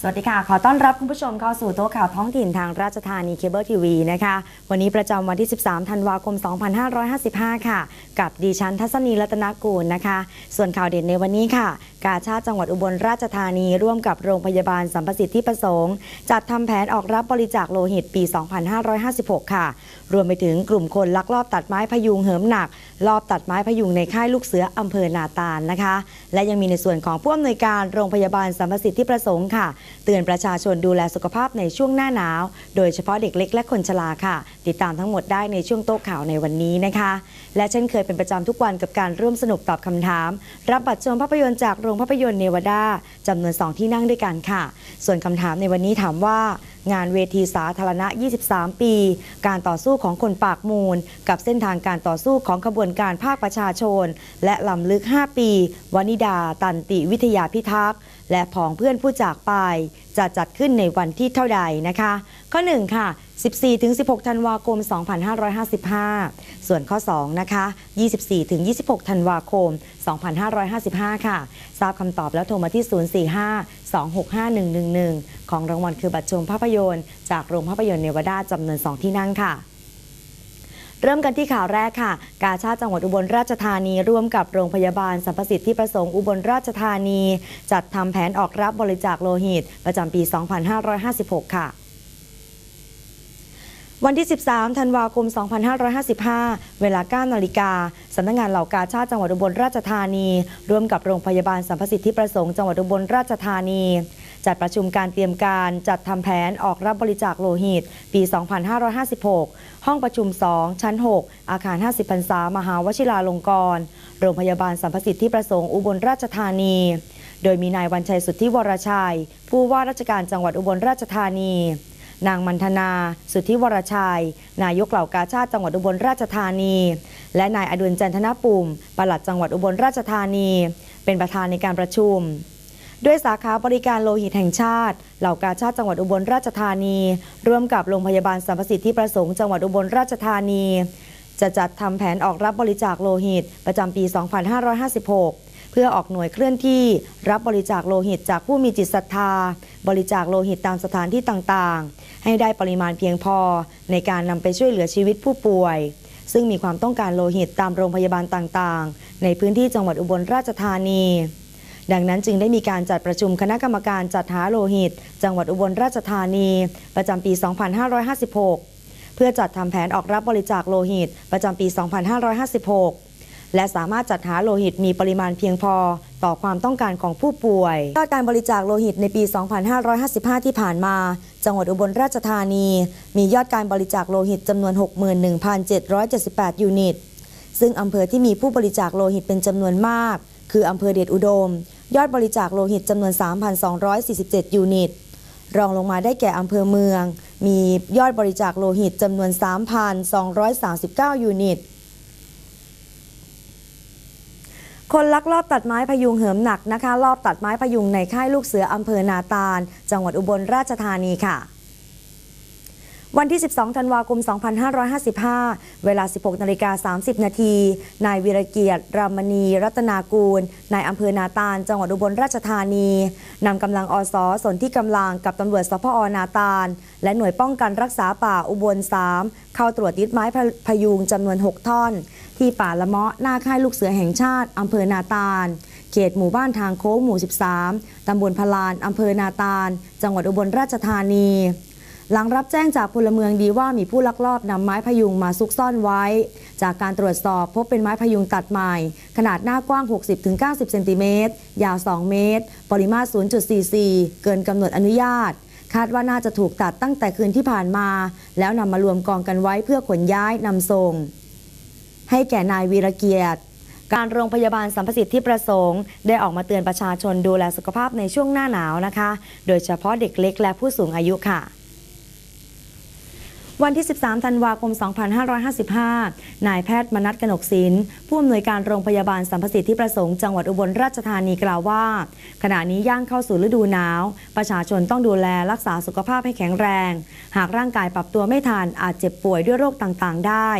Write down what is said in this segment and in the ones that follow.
สวัสดีค่ะ ขอต้อนรับคุณผู้ชมเข้าสู่โต๊ะข่าวท้องถิ่นทางราชธานีเคเบิลทีวีนะคะ วันนี้ประจำวันที่ 13 ธันวาคม 2555 ค่ะ กับดิฉันทัศนีรัตนกูลนะคะ ส่วนข่าวเด่นในวันนี้ค่ะ กาชาติจังหวัดอุบลราชธานีร่วมกับโรงพยาบาลสัมประสิทธิประสงค์ จัดทำแผนออกรับบริจาคโลหิตปี 2556 ค่ะ รวมไปถึงกลุ่มคนลักลอบตัดไม้พยุงเหิมหนัก ลอบตัดไม้พยุงในค่ายลูกเสืออำเภอนาตาลนะคะ และยังมีในส่วนของผู้อำนวยการโรงพยาบาลสัมประสิทธิประสงค์ค่ะเตือนประชาชนดูแลสุขภาพในช่วงหน้าหนาว โดยเฉพาะเด็กเล็กและคนชราค่ะ ติดตามทั้งหมดได้ในช่วงโต๊ะข่าวในวันนี้นะคะ และเช่นเคยเป็นประจำทุกวันกับการร่วมสนุกตอบคำถาม รับบัตรชมภาพยนตร์จากโรงภาพยนตร์เนวาดาจำนวน 2 ที่นั่งด้วยกันค่ะ ส่วนคำถามในวันนี้ถามว่า งานเวทีสาธารณะ 23 ปี การต่อสู้ของคนปากมูล กับเส้นทางการต่อสู้ของขบวนการภาคประชาชน และลำลึก 5 ปี วนิดา ตันติวิทยาพิทักษ์และผองเพื่อนผู้จากไป จะจัดขึ้นในวันที่เท่าใดนะคะ ข้อ 1 ค่ะ 14-16 ธันวาคม 2555 ส่วนข้อ 2 นะคะ 24-26 ธันวาคม 2555 ค่ะ ทราบคำตอบแล้วโทรมาที่ 045-265-111 ของรางวัลคือบัตรชมภาพยนตร์ จากโรงภาพยนตร์เนวาดาจำนวน 2 ที่นั่งค่ะเริ่มกันที่ข่าวแรกค่ะ กาชาติจังหวัดอุบลราชธานี ร่วมกับโรงพยาบาลสัมประสิทธิประสงค์อุบลราชธานี จัดทำแผนออกรับบริจาคโลหิต ประจำปี 2556 ค่ะ วันที่ 13 ธันวาคม 2555 เวลา 9 นาฬิกา สำนักงานเหล่ากาชาติจังหวัดอุบลราชธานี ร่วมกับโรงพยาบาลสัมประสิทธิประสงค์จังหวัดอุบลราชธานี จัดประชุมการเตรียมการจัดทำแผนออกรับบริจาคโลหิต ปี 2556 ห้องประชุม 2 ชั้น 6 อาคาร 50พรรษามหาวชิราลงกรณ์ โรงพยาบาลสัมประสิทธิประสงค์อุบลราชธานี โดยมีนายวันชัยสุทธิวรชัย ผู้ว่าราชการจังหวัดอุบลราชธานี นางมันธนา สุทธิวรชัย นายกเหล่ากาชาติจังหวัดอุบลราชธานี และนายอดุลจันทนปุ่มปลัดจังหวัดอุบลราชธานี เป็นประธานในการประชุมด้วยสาขาบริการโลหิตแห่งชาติ เหล่ากาชาติจังหวัดอุบลราชธานี ร่วมกับโรงพยาบาลสัมประสิทธิประสงค์จังหวัดอุบลราชธานี จะจัดทำแผนออกรับบริจาคโลหิตประจำปี 2556 เพื่อออกหน่วยเคลื่อนที่รับบริจาคโลหิตจากผู้มีจิตศรัทธา บริจาคโลหิตตามสถานที่ต่างๆ ให้ได้ปริมาณเพียงพอในการนำไปช่วยเหลือชีวิตผู้ป่วย ซึ่งมีความต้องการโลหิตตามโรงพยาบาลต่างๆ ในพื้นที่จังหวัดอุบลราชธานีดังนั้นจึงได้มีการจัดประชุมคณะกรรมการจัดหาโลหิต จังหวัดอุบลราชธานี ประจำปี 2556 เพื่อจัดทำแผนออกรับบริจาคโลหิต ประจำปี 2556 และสามารถจัดหาโลหิตมีปริมาณเพียงพอ ต่อความต้องการของผู้ป่วยยอดการบริจาคโลหิตในปี 2555 ที่ผ่านมา จังหวัดอุบลราชธานี มียอดการบริจาคโลหิตจำนวน 61,778 ยูนิต ซึ่งอำเภอที่มีผู้บริจาคโลหิตเป็นจำนวนมาก คืออำเภอเดชอุดม ยอดบริจาคโลหิตจำนวน 3,247 ยูนิต รองลงมาได้แก่อำเภอเมือง มียอดบริจาคโลหิตจำนวน 3,239 ยูนิต คนลักลอบตัดไม้พยุงเหิมหนักนะคะลอบตัดไม้พยุงในค่ายลูกเสืออำเภอนาตาล จังหวัดอุบลราชธานีค่ะวันที่ 12 ธันวาคม 2555 เวลา 16 นาฬิกา 30 นาที นายวีรเกียรติ รามณี รัตนากูล นายอำเภอนาตาล จังหวัดอุบลราชธานี นำกำลังอสสนที่กำลังกับตำรวจสพอนาตาล และหน่วยป้องกันรักษาป่าอุบล 3 เข้าตรวจยึดไม้พยุงจำนวน 6 ท่อน ที่ป่าละเมาะหน้าค่ายลูกเสือแห่งชาติอำเภอนาตาล เขตหมู่บ้านทางโค้งหมู่ 13ตำบลพลานอำเภอนาตาล จังหวัดอุบลราชธานี หลังรับแจ้งจากพลเมืองดีว่ามีผู้ลักลอบนำไม้พยุงมาซุกซ่อนไว้ จากการตรวจสอบพบเป็นไม้พยุงตัดใหม่ ขนาดหน้ากว้าง 60-90 เซนติเมตร ยาว 2 เมตร ปริมาตร 0.44 เกินกำหนดอนุญาต คาดว่าน่าจะถูกตัดตั้งแต่คืนที่ผ่านมา แล้วนำมารวมกองกันไว้เพื่อขนย้ายนำส่ง ให้แก่นายวีรเกียรติการโรงพยาบาลสัมประสิทธิ์ที่ประสงค์ ได้ออกมาเตือนประชาชนดูแลสุขภาพในช่วงหน้าหนาวนะคะ โดยเฉพาะเด็กเล็กและผู้สูงอายุค่ะ วันที่ 13 ธันวาคม 2555 นายแพทย์มนัทกนกศิลป์ผู้อำนวยการโรงพยาบาลสัมประสิทธิประสงค์จังหวัดอุบลราชธานีกล่าวว่า ขณะนี้ย่างเข้าสู่ฤดูหนาว ประชาชนต้องดูแลรักษาสุขภาพให้แข็งแรง หากร่างกายปรับตัวไม่ทันอาจเจ็บป่วยด้วยโรคต่างๆ ได้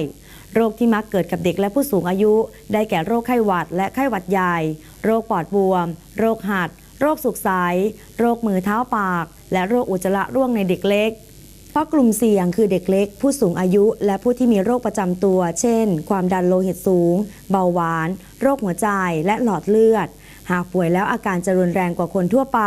โรคที่มักเกิดกับเด็กและผู้สูงอายุ ได้แก่โรคไข้หวัดและไข้หวัดใหญ่ โรคปอดบวม โรคหัด โรคสุกใส โรคมือเท้าปาก และโรคอุจจาระร่วงในเด็กเล็ก เพราะกลุ่มเสี่ยงคือเด็กเล็ก ผู้สูงอายุ และผู้ที่มีโรคประจำตัว เช่น ความดันโลหิตสูง เบาหวาน โรคหัวใจ และหลอดเลือด หากป่วยแล้วอาการจะรุนแรงกว่าคนทั่วไป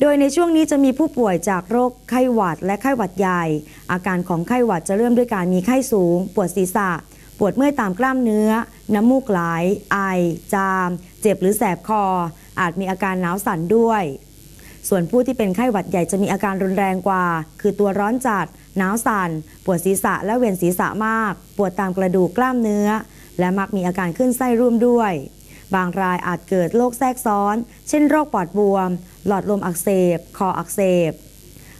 โดยในช่วงนี้จะมีผู้ป่วยจากโรคไข้หวัดและไข้หวัดใหญ่ อาการของไข้หวัดจะเริ่มด้วยการมีไข้สูง ปวดศีรษะ ปวดเมื่อยตามกล้ามเนื้อ น้ำมูกไหลไอ จาม เจ็บหรือแสบคอ อาจมีอาการหนาวสั่นด้วย ส่วนผู้ที่เป็นไข้หวัดใหญ่จะมีอาการรุนแรงกว่า คือตัวร้อนจัด หนาวสั่น ปวดศีรษะและเวียนศีรษะมาก ปวดตามกระดูกกล้ามเนื้อ และมักมีอาการขึ้นไส้ร่วมด้วย บางรายอาจเกิดโรคแทรกซ้อน เช่นโรคปอดบวม หลอดลมอักเสบ คออักเสบ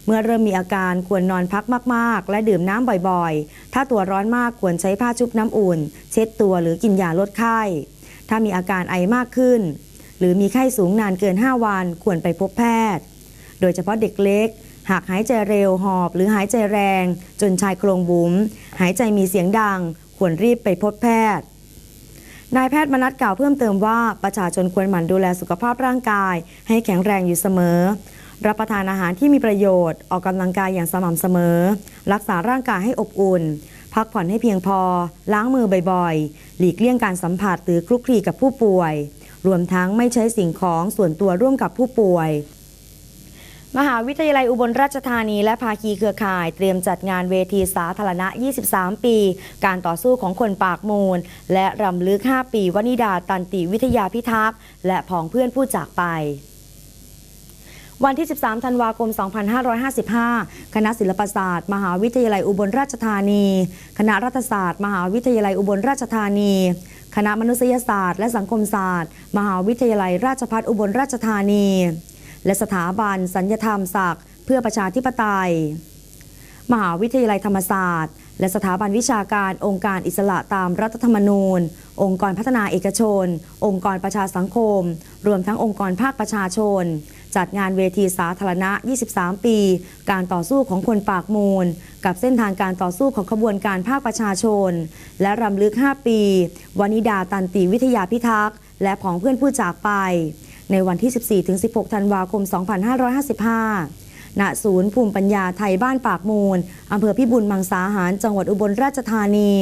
เมื่อเริ่มมีอาการควรนอนพักมาก ๆ และดื่มน้ำบ่อยๆ ถ้าตัวร้อนมากควรใช้ผ้าชุบน้ำอุ่น เช็ดตัวหรือกินยาลดไข้ ถ้ามีอาการไอมากขึ้น รือมีไข้สูงนานเกิน 5 วันควรไปพบแพทย์ โดยเฉพาะเด็กเล็ก หากหายใจเร็วหอบ หรือหายใจแรง จนชายโครงบุ๋มหายใจมีเสียงดัง ควรรีบไปพบแพทย์นายแพทย์มนัสกล่าวเพิ่มเติมว่าประชาชนควรหมั่นดูแลสุขภาพร่างกาย ให้แข็งแรงอยู่เสมอ รับประทานอาหารที่มีประโยชน์ ออกกำลังกายอย่างสม่ำเสมอ รักษาร่างกายให้อบอุ่น พักผ่อนให้เพียงพอ ล้างมือบ่อยๆ หลีกเลี่ยงการสัมผัสหรือคลุกคลีกับผู้ป่วย รวมทั้งไม่ใช้สิ่งของส่วนตัวร่วมกับผู้ป่วย มหาวิทยาลัยอุบลราชธานีและภาคีเครือข่ายเตรียมจัดงานเวทีสาธารณะ 23 ปี การต่อสู้ของคนปากมูล และรำลึก 5 ปีวนิดาตันติวิทยาพิทักษ์และผองเพื่อนผู้จากไปวันที่ 13 ธันวาคม 2555 คณะศิลปศาสตร์ มหาวิทยาลัยอุบลราชธานี คณะรัฐศาสตร์ มหาวิทยาลัยอุบลราชธานี คณะมนุษยศาสตร์ และสังคมศาสตร์ มหาวิทยาลัยราชภัฏอุบลราชธานี และสถาบันสัญญธรรมศักดิ์เพื่อประชาธิปไตย มหาวิทยาลัยธรรมศาสตร์ และสถาบันวิชาการองค์การอิสระตามรัฐธรรมนูญ องค์กรพัฒนาเอกชน องค์กรประชาสังคม รวมทั้งองค์กรภาคประชาชน จัดงานเวทีสาธารณะ 23 ปี การต่อสู้ของคนปากมูล กับเส้นทางการต่อสู้ของขบวนการภาคประชาชน และรำลึก 5 ปี วนิดาตันติวิทยาพิทักษ์ และผองเพื่อนผู้จากไป ในวันที่ 14-16 ธันวาคม 2555ณศูนย์ภูมิปัญญาไทยบ้านปากมูล อำเภอพิบูลมังสาหาร จังหวัดอุบลราชธานี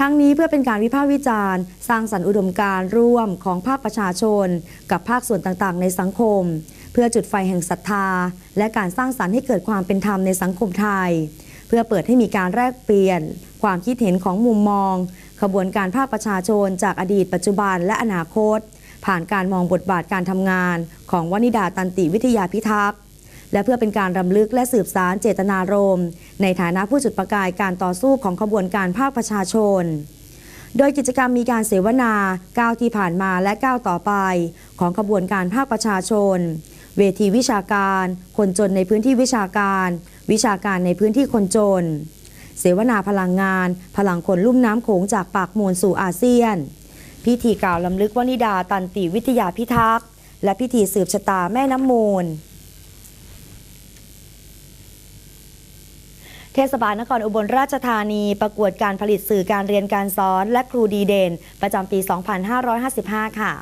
ทั้งนี้เพื่อเป็นการวิพากษ์วิจารณ์ สร้างสรรค์อุดมการณ์ร่วมของภาคประชาชน กับภาคส่วนต่างๆ ในสังคม เพื่อจุดไฟแห่งศรัทธา และการสร้างสรรค์ให้เกิดความเป็นธรรมในสังคมไทย เพื่อเปิดให้มีการแลกเปลี่ยน ความคิดเห็นของมุมมอง ขบวนการภาคประชาชน จากอดีตปัจจุบันและอนาคต ผ่านการมองบทบาทการทำงาน ของวนิดาตันติวิทยาพิทักษ์ และเพื่อเป็นการรำลึกและสืบสารเจตนารมณ์ในฐานะผู้จุดประกายการต่อสู้ของขบวนการภาคประชาชน โดยกิจกรรมมีการเสวนาก้าวที่ผ่านมาและก้าวต่อไป ของขบวนการภาคประชาชน เวทีวิชาการ คนจนในพื้นที่วิชาการ วิชาการในพื้นที่คนจน เสวนาพลังงาน พลังคนลุ่มน้ำโขงจากปากมูลสู่อาเซียน พิธีกล่าวลำลึกวนิดาตันติวิทยาพิทักษ์และพิธีสืบชะตาแม่น้ำมูล เทศบาลนครอุบลราชธานี ประกวดการผลิตสื่อการเรียนการสอน และครูดีเด่น ประจำปี 2555 ค่ะ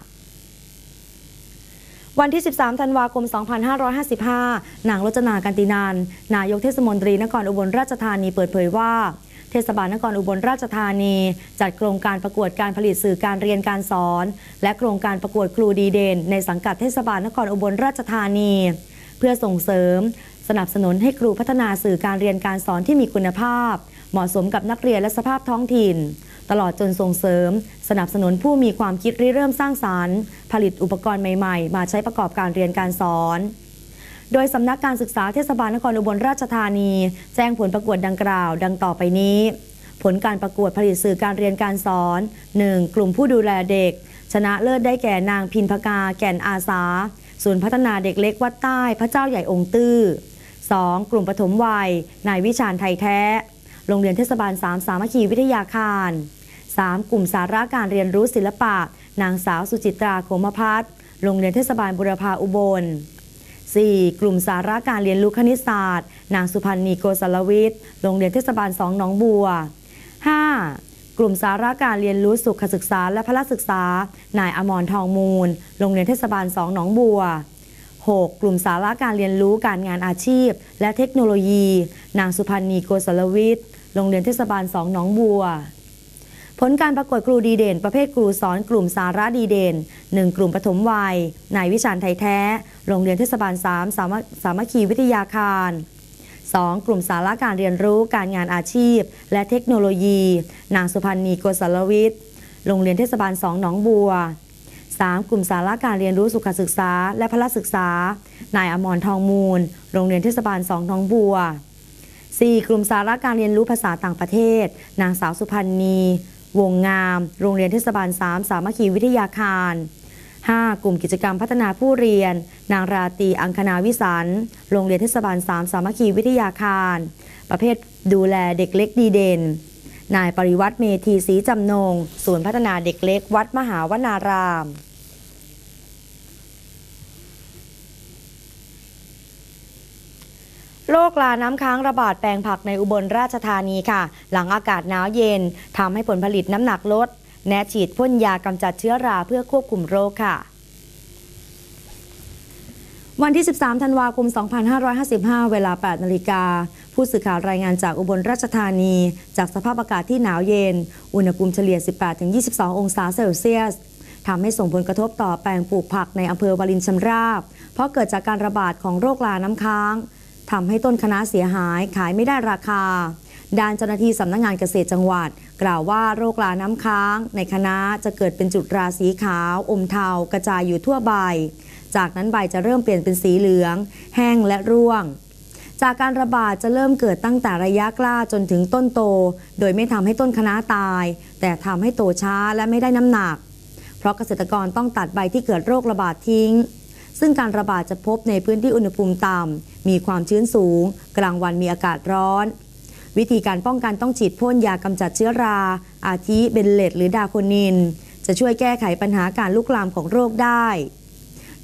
วันที่ 13 ธันวาคม 2555 นางรจนากันตินันนายกเทศมนตรีนครอุบลราชธานีเปิดเผยว่า เทศบาลนครอุบลราชธานี จัดโครงการประกวดการผลิตสื่อการเรียนการสอน และโครงการประกวดครูดีเด่นในสังกัดเทศบาลนครอุบลราชธานี พื่อส่งเสริม สนับสนุนให้ครูพัฒนาสื่อการเรียนการสอนที่มีคุณภาพ เหมาะสมกับนักเรียนและสภาพท้องถิ่น ตลอดจนส่งเสริม สนับสนุนผู้มีความคิดริเริ่มสร้างสารรค์ ผลิตอุปกรณ์ใหม่ๆ มาใช้ประกอบการเรียนการสอนโดยสำนักการศึกษาเทศบาลนครอุบลราชธานี แจ้งผลประกวดดังกล่าว ดังต่อไปนี้ ผลการประกวดผลิตสื่อการเรียนการสอน 1. กลุ่มผู้ดูแลเด็ก ชนะเลิศได้แก่นางพินพกาแก่นอาสา ศูนย์พัฒนาเด็กเล็กวัดใต้พระเจ้าใหญ่องค์ตื้อ 2. กลุ่มปฐมวัย นายวิชาญไทยแท้ โรงเรียนเทศบาล 3 สามัคคีวิทยาคาร 3. กลุ่มสาระการเรียนรู้ศิลปะ นางสาวสุจิตราโคมพัฒน์โรงเรียนเทศบาลบุรพาอุบล 4. กลุ่มสาระการเรียนรู้คณิตศาสตร์ นางสุพันธ์นีโกสลวิทย์ โรงเรียนเทศบาล2หนองบัว 5. กลุ่มสาระการเรียนรู้สุขศึกษาและพละศึกษา นายอมรทองมูล โรงเรียนเทศบาล2หนองบัว 6. กลุ่มสาระการเรียนรู้การงานอาชีพ และเทคโนโลยี นางสุพันธ์นีโกศลวิทย์ โรงเรียนเทศบาล2หนองบัว ผลการประกวดครูดีเด่น ประเภทครูสอนกลุ่มสาระดีเด่น 1 กลุ่มปฐมวัย นายวิชาญไทยแท้ โรงเรียนเทศบาล 3 สามสามัคคีวิทยาคาร 2. กลุ่มสาระการเรียนรู้การงานอาชีพ และเทคโนโลยี นางสุพันธ์นีโกศลวิทย์ โรงเรียนเทศบาล2หนองบัว 3. กลุ่มสาระการเรียนรู้สุขศึกษา และพละศึกษา นายอมรทองมูล โรงเรียนเทศบาล2หนองบัว 4. กลุ่มสาระการเรียนรู้ภาษาต่างประเทศ นางสาวสุพันธ์นีวงงาม โรงเรียนเทศบาล 3 สามัคคีวิทยาคาร 5. กลุ่มกิจกรรมพัฒนาผู้เรียน นางราตีอังคณาวิสันโรงเรียนเทศบาล 3 สามัคคีวิทยาคาร ประเภทดูแลเด็กเล็กดีเด่น นายปริวัติเมธีศรีจำนง ศูนย์พัฒนาเด็กเล็กวัดมหาวนารามโรคลาน้ำค้างระบาดแปลงผักในอุบลราชธานีค่ะ หลังอากาศหนาวเย็นทำให้ผลผลิตน้ำหนักลด แนะฉีดพ่นยากำจัดเชื้อราเพื่อควบคุมโรคค่ะวันที่ 13 ธันวาคม 2555 เวลา 8 นาฬิกา ผู้สื่อข่าวรายงานจากอุบลราชธานี จากสภาพอากาศที่หนาวเย็น อุณหภูมิเฉลี่ย 18-22 องศาเซลเซียส ทำให้ส่งผลกระทบต่อแปลงปลูกผักในอำเภอวารินชำราบ เพราะเกิดจากการระบาดของโรคลาน้ำค้าง ทำให้ต้นคะน้าเสียหายขายไม่ได้ราคา ด้านเจ้าหน้าที่สำนักงานเกษตรจังหวัด กล่าวว่าโรคลาน้ำค้าง ในคณะจะเกิดเป็นจุดราสีขาว อมเทากระจายอยู่ทั่วใบ จากนั้นใบจะเริ่มเปลี่ยนเป็นสีเหลือง แห้งและร่วง จากการระบาดจะเริ่มเกิดตั้งแต่ระยะกล้าจนถึงต้นโต โดยไม่ทำให้ต้นคณะตาย แต่ทำให้โตช้าและไม่ได้น้ำหนัก เพราะเกษตรกรต้องตัดใบที่เกิดโรคระบาดทิ้งซึ่งการระบาดจะพบในพื้นที่อุณหภูมิต่ำ มีความชื้นสูง กลางวันมีอากาศร้อน วิธีการป้องกันต้องฉีดพ่นยากำจัดเชื้อรา อาทิเบนเลตหรือดาโคนิน จะช่วยแก้ไขปัญหาการลุกลามของโรคได้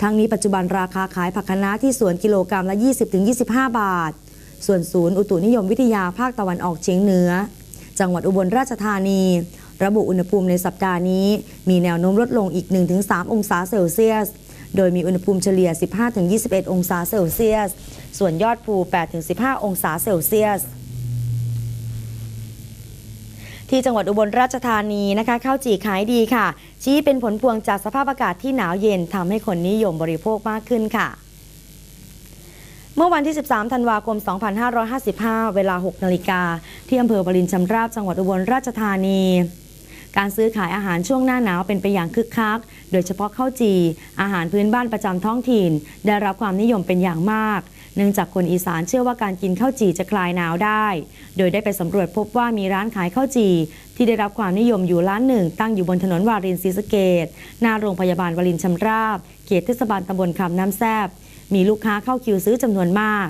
ทั้งนี้ปัจจุบันราคาขายผักคะน้าที่สวนกิโลกรัมละ 20-25 บาท ส่วนศูนย์อุตุนิยมวิทยาภาคตะวันออกเฉียงเหนือ จังหวัดอุบลราชธานี ระบุอุณหภูมิในสัปดาห์นี้ มีแนวโน้มลดลงอีก 1-3 องศาเซลเซียสโดยมีอุณหภูมิเฉลี่ย 15-21 องศาเซลเซียส ส่วนยอดภู 8-15 องศาเซลเซียส ที่จังหวัดอุบลราชธานีนะคะข้าวจี่ขายดีค่ะ ชี้เป็นผลพวงจากสภาพอากาศที่หนาวเย็นทำให้คนนิยมบริโภคมากขึ้นค่ะ เมื่อวันที่ 13 ธันวาคม 2555 เวลา 6 นาฬิกา ที่อำเภอวรินชำราบจังหวัดอุบลราชธานีการซื้อขายอาหารช่วงหน้าหนาวเป็นไปอย่างคึกคัก โดยเฉพาะข้าวจี อาหารพื้นบ้านประจำท้องถิ่น ได้รับความนิยมเป็นอย่างมาก เนื่องจากคนอีสานเชื่อว่าการกินข้าวจี่จะคลายหนาวได้ โดยได้ไปสำรวจพบว่ามีร้านขายข้าวจี่ที่ได้รับความนิยมอยู่ร้านหนึ่ง ตั้งอยู่บนถนนวารินศรีสเกดหน้าโรงพยาบาลวารินชำราบ เขตเทศบาลตำบลคำน้ำแซบมีลูกค้าเข้าคิวซื้อจำนวนมาก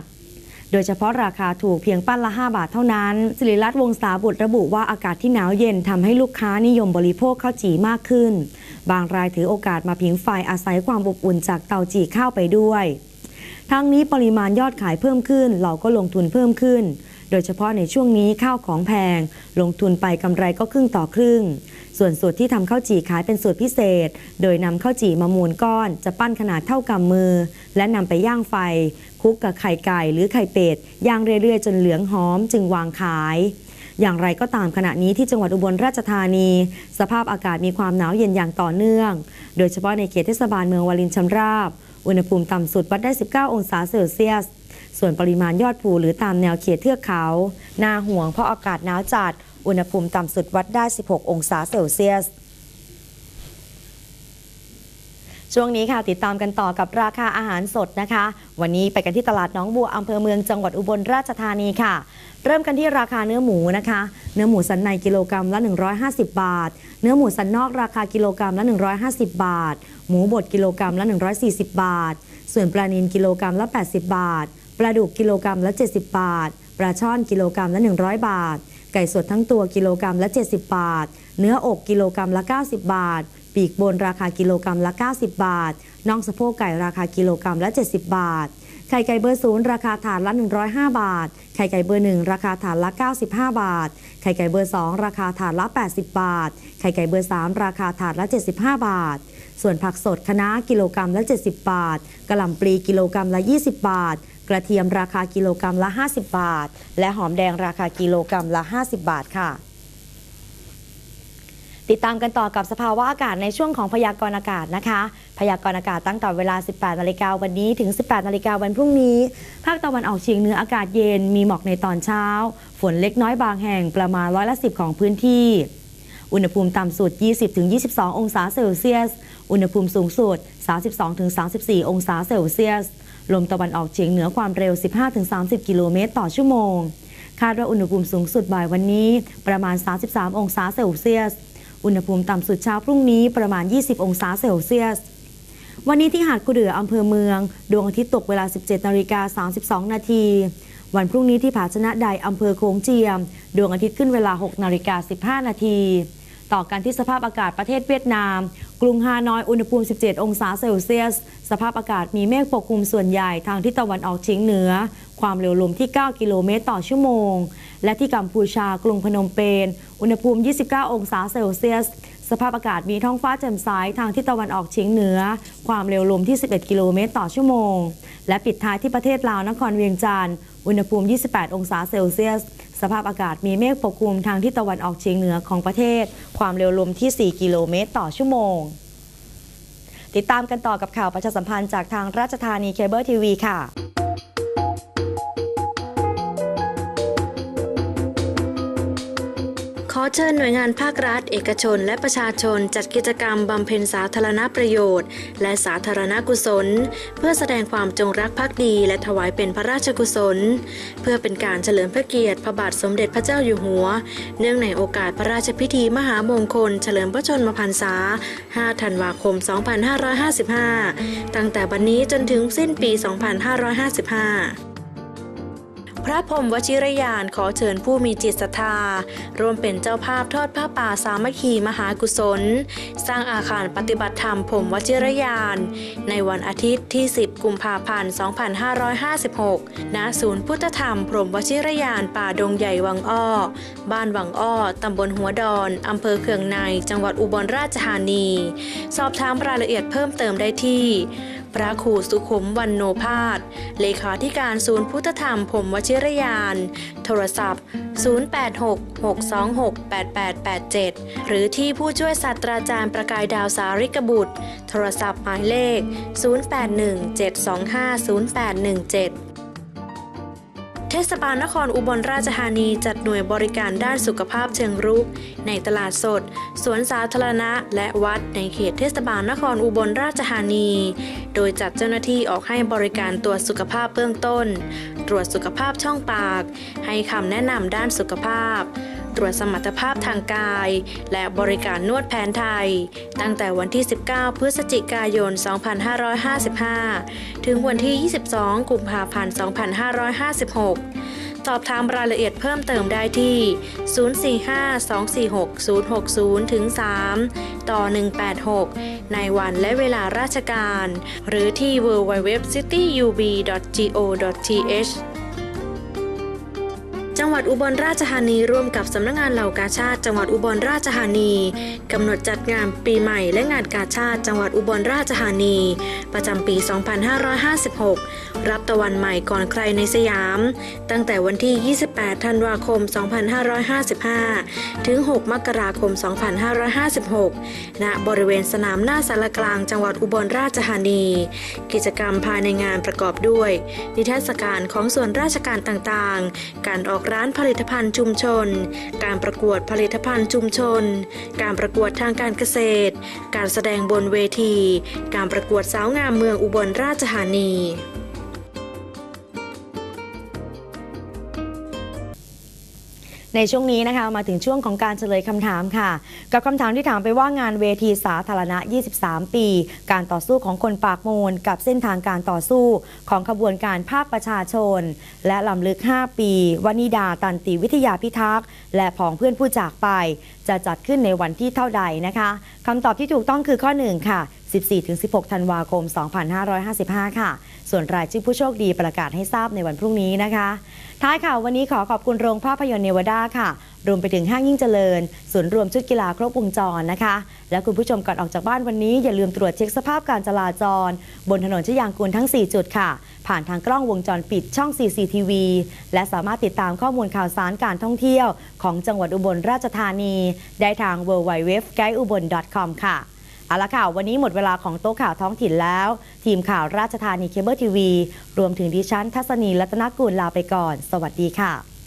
โดยเฉพาะราคาถูกเพียงปั้นละ 5 บาทเท่านั้น สิริรัตน์วงศาบุตรระบุว่าอากาศที่หนาวเย็นทำให้ลูกค้านิยมบริโภคข้าวจี่มากขึ้น บางรายถือโอกาสมาผิงไฟอาศัยความอบอุ่นจากเตาจี่ข้าวไปด้วย ทั้งนี้ปริมาณยอดขายเพิ่มขึ้น เราก็ลงทุนเพิ่มขึ้น โดยเฉพาะในช่วงนี้ข้าวของแพง ลงทุนไปกำไรก็ครึ่งต่อครึ่ง ส่วนสูตรที่ทำข้าวจี่ขายเป็นสูตรพิเศษ โดยนำข้าวจี่มามูลก้อน จะปั้นขนาดเท่ากำมือ และนำไปย่างไฟคลุกกับไข่ไก่หรือไข่เป็ดย่างเรื่อยๆ จนเหลืองหอม จึงวางขายอย่างไรก็ตามขณะนี้ที่จังหวัดอุบลราชธานี สภาพอากาศมีความหนาวเย็นอย่างต่อเนื่อง โดยเฉพาะในเขตเทศบาลเมืองวารินชำราบ อุณหภูมิต่ำสุดวัดได้ 19 องศาเซลเซียส ส่วนปริมาณยอดภูหรือตามแนวเขตเทือกเขา น่าห่วงเพราะอากาศหนาวจัด อุณหภูมิต่ำสุดวัดได้ 16 องศาเซลเซียส ช่วงนี้ค่ะติดตามกันต่อกับราคาอาหารสดนะคะ วันนี้ไปกันที่ตลาดน้องบัวอำเภอเมืองจังหวัดอุบลราชธานีค่ะ เริ่มกันที่ราคาเนื้อหมูนะคะ เนื้อหมูสันในกิโลกรัมละ 150 บาท เนื้อหมูสันนอกราคากิโลกรัมละ 150 บาท หมูบดกิโลกรัมละ 140 บาท ส่วนปลานิลกิโลกรัมละ 80 บาทปลาดุกกิโลกรัมละ 70 บาทปลาช่อนกิโลกรัมละ 100 บาท ไก่สดทั้งตัวกิโลกรัมละ 70 บาท เนื้ออกกิโลกรัมละ 90 บาท ปีกบนราคากิโลกรัมละ 90 บาท น่องสะโพกไก่ราคากิโลกรัมละ 70 บาท ไข่ไก่เบอร์ศูนย์ราคาถาดละ 105 บาท ไข่ไก่เบอร์หนึ่งราคาถาดละ 95 บาท ไข่ไก่เบอร์2ราคาถาดละ 80 บาท ไข่ไก่เบอร์3ราคาถาดละ 75 บาท ส่วนผักสดคะน้ากิโลกรัมละ 70 บาทกระหล่ำปลีกิโลกรัมละ 20 บาท กระเทียมราคากิโลกรัมละ 50 บาท และหอมแดงราคากิโลกรัมละ 50 บาทค่ะ ติดตามกันต่อกับสภาวะอากาศในช่วงของพยากรณ์อากาศนะคะ พยากรณ์อากาศตั้งแต่เวลา 18 นาฬิกาวันนี้ถึง 18 นาฬิกาวันพรุ่งนี้ ภาคตะวันออกเฉียงเหนืออากาศเย็น มีหมอกในตอนเช้า ฝนเล็กน้อยบางแห่งประมาณร้อยละ10ของพื้นที่ อุณหภูมิต่ำสุด 20-22 องศาเซลเซียส อุณหภูมิสูงสุด 32-34 องศาเซลเซียส ลมตะวันออกเฉียงเหนือความเร็ว 15-30 กิโลเมตรต่อชั่วโมง คาดว่าอุณหภูมิสูงสุดบ่ายวันนี้ ประมาณ 33 องศาเซลเซียส อุณหภูมิต่ำสุดเช้าพรุ่งนี้ประมาณ 20 องศาเซลเซียส วันนี้ที่หาดกุเดืออำเภอเมือง ดวงอาทิตย์ตกเวลา 17นาฬิกา32 นาที วันพรุ่งนี้ที่ผาชนะใดอำเภอโขงเจียม ดวงอาทิตย์ขึ้นเวลา 6นาฬิกา15 นาทีต่อกันที่สภาพอากาศประเทศเวียดนาม กรุงฮานอยอุณหภูมิ 17 องศาเซลเซียส สภาพอากาศมีเมฆปกคลุมส่วนใหญ่ทางทิศตะวันออกเฉียงเหนือ ความเร็วลมที่ 9 กิโลเมตรต่อชั่วโมง และที่กัมพูชากรุงพนมเปญ อุณหภูมิ 29 องศาเซลเซียส สภาพอากาศมีท้องฟ้าแจ่มใสทางทิศตะวันออกเฉียงเหนือ ความเร็วลมที่ 11 กิโลเมตรต่อชั่วโมง และปิดท้ายที่ประเทศลาวนครเวียงจันทร์ อุณหภูมิ 28 องศาเซลเซียส สภาพอากาศมีเมฆปกคลุมทางทิศตะวันออกเฉียงเหนือของประเทศ ความเร็วลมที่ 4 กิโลเมตรต่อชั่วโมง ติดตามกันต่อกับข่าวประชาสัมพันธ์จากทางราชธานีเคเบิลทีวีค่ะ อเชิญหน่วยงานภาครัฐ เอกชน และประชาชนจัดกิจกรรมบำเพ็ญสาธารณประโยชน์ และสาธารณกุศล เพื่อแสดงความจงรักภักดี และถวายเป็นพระราชกุศล เพื่อเป็นการเฉลิมพระเกียรติพระบาทสมเด็จพระเจ้าอยู่หัว เนื่องในโอกาสพระราชพิธีมหามงคล เฉลิมพระชนมพรรษา 5 ธันวาคม 2555 ตั้งแต่บัดนนี้จนถึงสิ้นปี 2555 ระพรมวชิรยานขอเชิญผู้มีจิตศรัทธาร่วมเป็นเจ้าภาพทอดผ้าป่าสามัคคีมหากุศล สร้างอาคารปฏิบัติธรรมพรมวชิรยาน ในวันอาทิตย์ที่ 10 กุมภาพันธ์ 2556 ณ ศูนย์พุทธธรรมพรมวชิรยานป่าดงใหญ่วังอ้อ บ้านวังอ้อ ตำบลหัวดอน อำเภอเคืองใน จังหวัดอุบลราชธานี สอบถามรายละเอียดเพิ่มเติมได้ที่ พระครูสุขุมวันโนพาสเลขาธิการศูนย์พุทธธรรมผมวชิรยาน โทรศัพท์ 086-626-8887 หรือที่ผู้ช่วยศาสตราจารย์ประกายดาวสาริกบุตร โทรศัพท์หมายเลข 0817250817 เทศบาลนครอุบลราชธานีจัดหน่วยบริการด้านสุขภาพเชิงรุก ในตลาดสด สวนสาธารณะ และวัดในเขตเทศบาลนครอุบลราชธานี โดยจัดเจ้าหน้าที่ออกให้บริการตรวจสุขภาพเบื้องต้น ตรวจสุขภาพช่องปาก ให้คำแนะนำด้านสุขภาพ ตรวจสมรรถภาพทางกาย และบริการนวดแผนไทย ตั้งแต่วันที่ 19 พฤศจิกายน 2555 ถึงวันที่ 22 กุมภาพันธ์ 2556 สอบถามรายละเอียดเพิ่มเติมได้ที่ 045-246-060 ถึง 3 ต่อ 186 ในวันและเวลาราชการ หรือที่ www.cityub.go.th จั งหวัดอุบลราชธานีร่วมกับสำนักงงานเหล่ากาชาติ จังหวัดอุบลราชธานีกำหนดจัดงานปีใหม่และงานกาชาติ จังหวัดอุบลราชธานี ประจำปี 2556 รับตะวันใหม่ก่อนใครในสยาม ตั้งแต่วันที่ 28 ธันวาคม 2555 ถึง 6 มกราคม 2556 ณ บริเวณสนามหน้าสารกลาง จังหวัดอุบลราชธานี กิจกรรมภายในงานประกอบด้วย นิทรรศการของส่วนราชการต่างๆ การออกร้านผลิตภัณฑ์ชุมชน การประกวดผลิตภัณฑ์ชุมชน การประกวดทางการเกษตร การแสดงบนเวที การประกวดสาวงามเมืองอุบลราชธานี ในช่วงนี้นะคะมาถึงช่วงของการเฉลยคำถามค่ะ กับคำถามที่ถามไปว่างานเวทีสาธารณะ 23 ปี การต่อสู้ของคนปากมูล กับเส้นทางการต่อสู้ของขบวนการภาคประชาชน และลำลึก 5 ปี วนิดาตันติวิทยาพิทักษ์ และผองเพื่อนผู้จากไป จะจัดขึ้นในวันที่เท่าใดนะคะคำตอบที่ถูกต้องคือข้อ 1 ค่ะ 14-16 ธันวาคม 2555 ค่ะ ส่วนรายชื่อผู้โชคดีประกาศให้ทราบในวันพรุ่งนี้นะคะ ท้ายข่าววันนี้ขอขอบคุณโรงภาพยนตร์เนวาดาค่ะ รวมไปถึงห้างยิ่งเจริญ ศูนย์รวมชุดกีฬาครบวงจรนะคะ และคุณผู้ชมก่อนออกจากบ้านวันนี้ อย่าลืมตรวจเช็คสภาพการจราจร บนถนนชยางกูลทั้ง 4 จุดค่ะ ผ่านทางกล้องวงจรปิดช่อง CCTV และสามารถติดตามข้อมูลข่าวสารการท่องเที่ยว ของจังหวัดอุบลราชธานี ได้ทาง w w w g u i d e u b o n c o m ค่ะ เอาละค่ะ วันนี้หมดเวลาของโต๊ะข่าวท้องถิ่นแล้ว ทีมข่าวราชธานีเคเบิลทีวี รวมถึงดิฉันทัศนีรัตนกุลลาไปก่อน สวัสดีค่ะ